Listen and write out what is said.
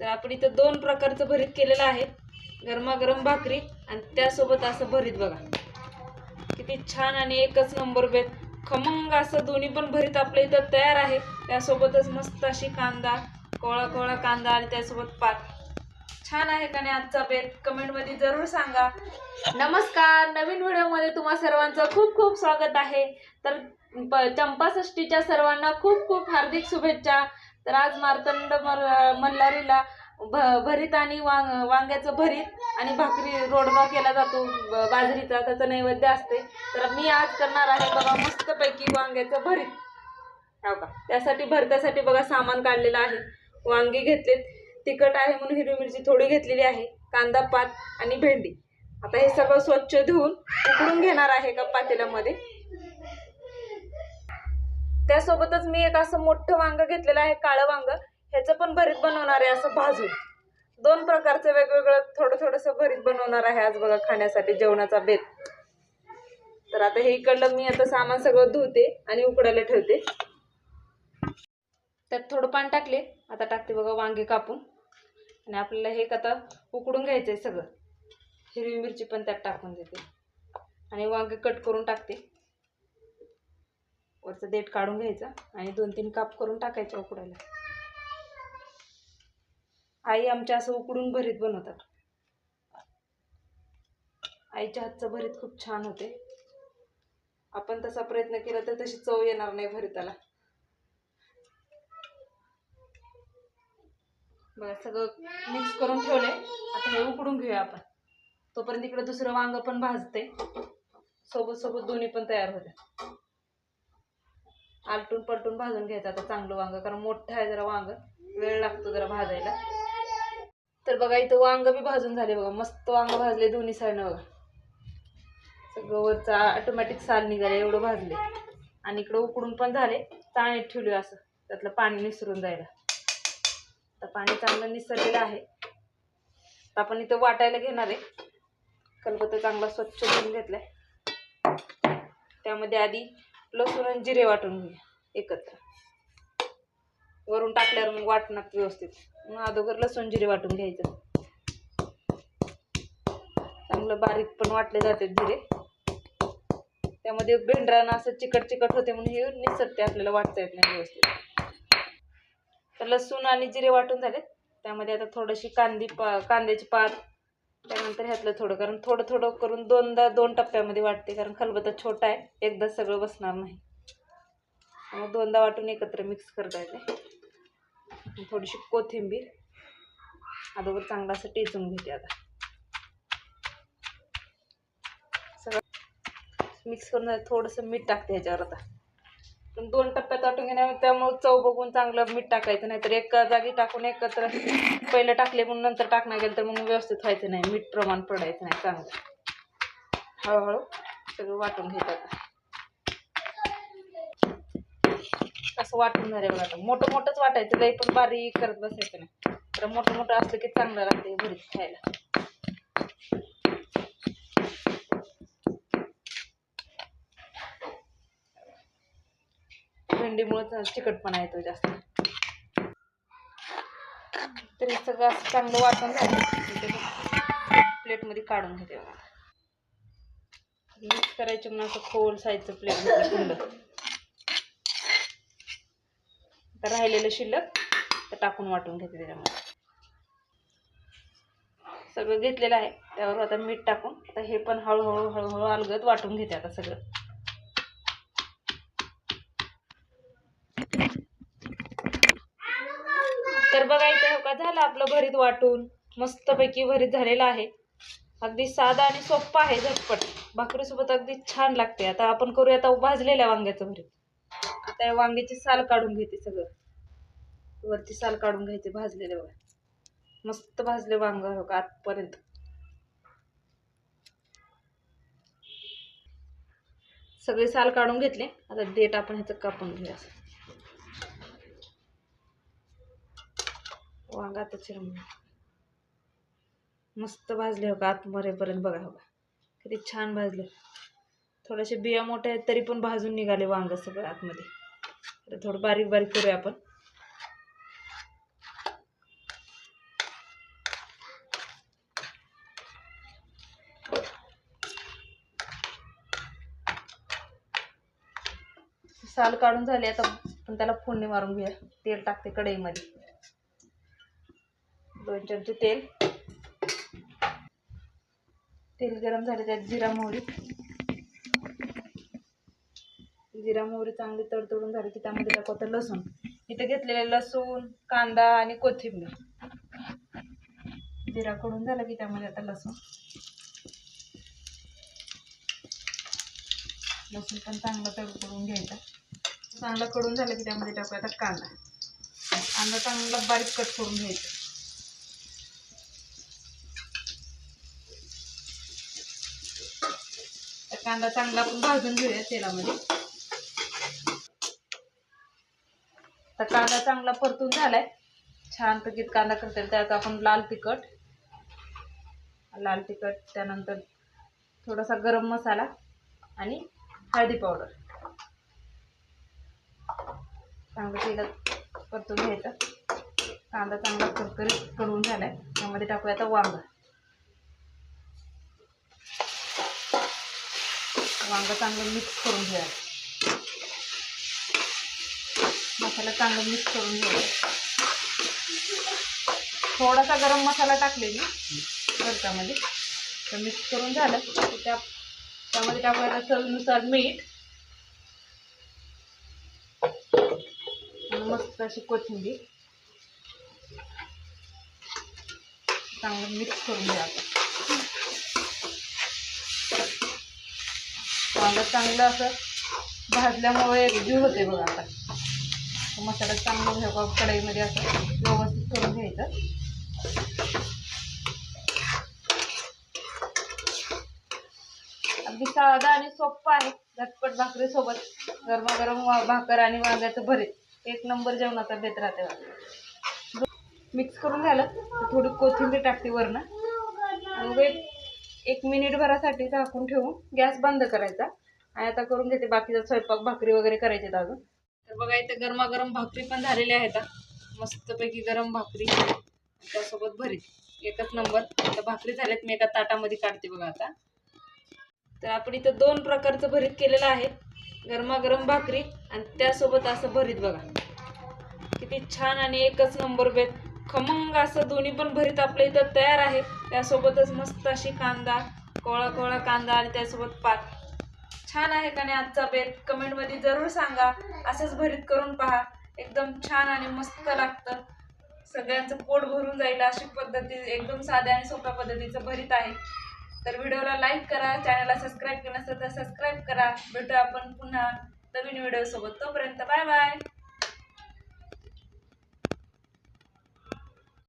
तर आपण इथं दोन प्रकारचं भरीत केलेलं आहे. गरमागरम भाकरी आणि त्यासोबत असं भरीत बघा. किती छान आणि एकच नंबर बेत. खमंग असं दोन्ही पण भरीत आपल्या इथं तयार आहे. त्यासोबतच मस्त अशी कांदा कोळा कोळा कांदा आणि त्यासोबत पात. छान आहे का नाही आजचा बेत? कमेंटमध्ये जरूर सांगा. नमस्कार. नवीन व्हिडिओमध्ये तुम्हा सर्वांचं खूप खूप स्वागत आहे. तर प- चंपाषष्टीच्या सर्वांना खूप खूप हार्दिक शुभेच्छा. तर आज मार्तंड मर मल्हारीला भ भरीत आणि वांग वांग्याचं भरीत आणि भाकरी रोडगा केला जातो ब- बाजरीचा. त्याचं नैवेद्य असते. तर मी आज करणार आहे बघा मस्तपैकी वांग्याचं भरीत. हो का? त्यासाठी भरत्यासाठी बघा सामान काढलेलं आहे. वांगी घेतलेत. तिखट आहे म्हणून हिरवी मिरची थोडी घेतलेली आहे. कांदा पात आणि भेंडी. आता हे सगळं स्वच्छ धुवून उकडून घेणार आहे का पातेल्यामध्ये? त्यासोबतच मी एक असं मोठं वांग घेतलेलं आहे काळं वांग. ह्याचं पण भरीत बनवणार आहे असं भाजून. दोन प्रकारचं वेगवेगळं थोडं थोडंसं भरीत बनवणार आहे आज बघा खाण्यासाठी जेवणाचा बेत. तर आता हे इकडलं मी आता सामान सगळं धुते आणि उकडायला ठेवते. त्यात थोडं पाणी टाकले. आता टाकते बघा वांगे कापून. आणि आपल्याला हे आता उकडून घ्यायचं आहे सगळं. हिरवी मिरची पण त्यात टाकून देते. आणि वांगे कट करून टाकते. वरचं देठ काढून घ्यायचं आणि दोन तीन काप करून टाकायचं उकडायला. आई आमच्या असं उकडून भरीत बनवतात. आईच्या हातचं भरीत खूप छान होते. आपण तसा प्रयत्न केला तर तशी चव येणार नाही भरिताला. बघा सगळं मिक्स करून ठेवले आता हे उकडून घेऊया आपण. तोपर्यंत इकडे दुसरं वांग पण भाजते. सोबत सोबत दोन्ही पण तयार होते आलटून पलटून भाजून घ्यायचं. आता चांगलं वांग कारण मोठं आहे जरा वांग. वेळ लागतो जरा भाजायला. तर बघा इथं वांग बी भाजून झाले बघा. मस्त वांग भाजले दोन्ही साईडनं बघा. सगळं वरचं ऑटोमॅटिक साल निघाले एवढं भाजले. आणि इकडं उकडून पण झाले. चाळणीत ठेवले असं. त्यातलं पाणी निसरून जायला. तर पाणी चांगलं निसरलेलं आहे. तर आपण इथं वाटायला घेणार आहे. कलबत्ता चांगला स्वच्छ करून घेतलाय. त्यामध्ये आधी लसूण आणि जिरे वाटून घेऊया. एकत्र. वरून टाकल्यावर मग वाटणार व्यवस्थित. मग अगोदर लसूण जिरे वाटून घ्यायचं. चांगलं बारीक पण वाटले जाते जिरे. त्यामध्ये भेंडरानं असं चिकट चिकट होते म्हणून हे निसटते आपल्याला वाटता येत नाही व्यवस्थित. तर लसूण आणि जिरे वाटून झाले त्यामध्ये आता थोडीशी कांदी पा कांद्याची पात त्यानंतर ह्यातलं थोडं कारण थोडं थोडं करून दोनदा दोन टप्प्यामध्ये वाटते कारण खलबत्ता छोटा आहे. एकदा सगळं बसणार नाही. दोनदा वाटून एकत्र मिक्स करता येते थोडीशी कोथिंबीर. अगोदर चांगलं असं टेचून घेते आता. सगळं मिक्स करून थोडंसं मीठ टाकते ह्याच्यावर आता. पण दोन टप्प्यात वाटून घेण्या त्यामुळे चव बघून चांगलं मीठ टाकायचं नाही तर एका जागी टाकून एकत्र पहिलं टाकले म्हणून नंतर टाकणार गेलं तर मग व्यवस्थित व्हायचं नाही. मीठ प्रमाण पडायचं नाही चांगलं. हळूहळू सगळं वाटून घ्यायचं आता असं वाटून झालं बघा आता मोठं मोठंच वाटायचं. लई पण बारीक करत बसायचं नाही. तर मोठं मोठं असलं की चांगलं लागतं भरीत खायला. भेंडीमुळे चिकटपणा येतो जास्त. तरी सगळं असं चांगलं वाटून झालं. प्लेटमध्ये काढून घेते बघा. मिक्स करायचे म्हणून असं खोल साईजचं प्लेटमध्ये तर राहिलेलं शिल्लक तर टाकून वाटून घेते त्याच्यामध्ये. सगळं घेतलेलं आहे. त्यावर आता मीठ टाकून आता हे पण हळूहळू हळूहळू अलगत वाटून घेते आता सगळं. तर बघा इथे हो का झालं आपलं भरीत वाटून. मस्तपैकी भरीत झालेलं आहे. अगदी साधा आणि सोप्पा आहे झटपट. भाकरीसोबत अगदी छान लागते. आता आपण करूया आता भाजलेल्या वांग्याचं भरीत. आता वांग्याची साल काढून घेते सगळं. वरती साल काढून घ्यायचे भाजलेले बघा. मस्त भाजले वांग हो का आतपर्यंत. सगळे साल काढून घेतले. आता डेट आपण ह्याचं कापून घेऊया. वांगा आता चिरून मस्त भाजले हो का आतमरेपर्यंत बघा. हो का किती छान भाजले. थोडेसे बिया मोठे आहेत तरी पण भाजून निघाले वांग सगळं आतमध्ये. तर थोडं बारीक बारीक करूया आपण. साल काढून झाली आता पण त्याला फोडणी मारून घेऊया. तेल टाकते कढईमध्ये. दोन चमचे तेल. तेल गरम झाले त्यात जिरा मोहरी. जिरा मोहरी चांगली तडतडून झाली की त्यामध्ये टाकवतं लसूण. इथे घेतलेले लसूण कांदा आणि कोथिंबीर. जिरा कडून झाला की त्यामध्ये आता लसूण. लसूण पण चांगलं तडतडून घ्यायचा. चांगलं कडून झालं की त्यामध्ये टाकू आता कांदा. कांदा चांगला बारीक कट करून घ्यायचा. कांदा चांगला आपण भाजून घेऊया तेलामध्ये. तर कांदा चांगला परतून झालाय. छान पैकी कांदा करते. त्यात आपण लाल तिखट लाल तिखट त्यानंतर थोडासा गरम मसाला आणि हळदी पावडर. चांगलं तेलात परतून घ्यायचं. कांदा चांगला करकरीत कडवून झालाय. त्यामध्ये टाकूया आता वांग. वांग चांगलं मिक्स करून घ्यायचं मसाला चांगला मिक्स करून घेऊ थोडासा गरम मसाला टाकले मी तडकामध्ये तर मिक्स करून झालं. की त्या त्यामध्ये टाकायला चवीनुसार मीठ. आणि मस्त अशी कोथिंबीर. चांगलं मिक्स करून घ्या चांगलं वांग चांगलं असं भाजल्यामुळे जीव होते बघा आता. मसाला चांगलं घ्यावा कढईमध्ये असं व्यवस्थित करून घ्यायचं. अगदी साधा आणि सोप्पा आहे झटपट भाकरीसोबत गरमागरम वा- भाकर आणि वांग्याचं भरीत. एक नंबर जेवणाचा बेत राहते बघा. मिक्स करून झालं तर थोडी कोथिंबीर टाकते वरनं. आणि मग एक एक मिनिट भरासाठी झाकून ठेवून गॅस बंद करायचा. आणि आता करून घेते बाकीचा स्वयंपाक भाकरी वगैरे करायचे अजून. तर बघा इथे गरमागरम भाकरी पण झालेल्या आहेत मस्तपैकी गरम भाकरी. त्यासोबत भरीत. एकच नंबर. आता भाकरी झाल्यात मी एका ताटामध्ये काढते बघा आता. तर आपण इथं दोन प्रकारचं भरीत केलेलं आहे. गरमागरम भाकरी आणि त्यासोबत असं भरीत बघा. किती छान आणि एकच नंबर बेत खमंग असं दोन्ही पण भरीत आपल्या इथं तयार आहे. त्यासोबतच मस्त अशी कांदा कोळा कोळा कांदा आणि त्यासोबत पात. छान आहे का नाही आजचा बेत कमेंटमध्ये जरूर सांगा. असंच भरीत करून पहा. एकदम छान आणि मस्त लागतं. सगळ्यांचं पोट भरून जाईल अशी पद्धती एकदम साध्या आणि सोप्या पद्धतीचं भरीत आहे. तर व्हिडिओला लाईक करा चॅनलला सबस्क्राईब केलं नसेल तर सबस्क्राईब करा. भेटू आपण पुन्हा नवीन व्हिडिओसोबत. तोपर्यंत बाय बाय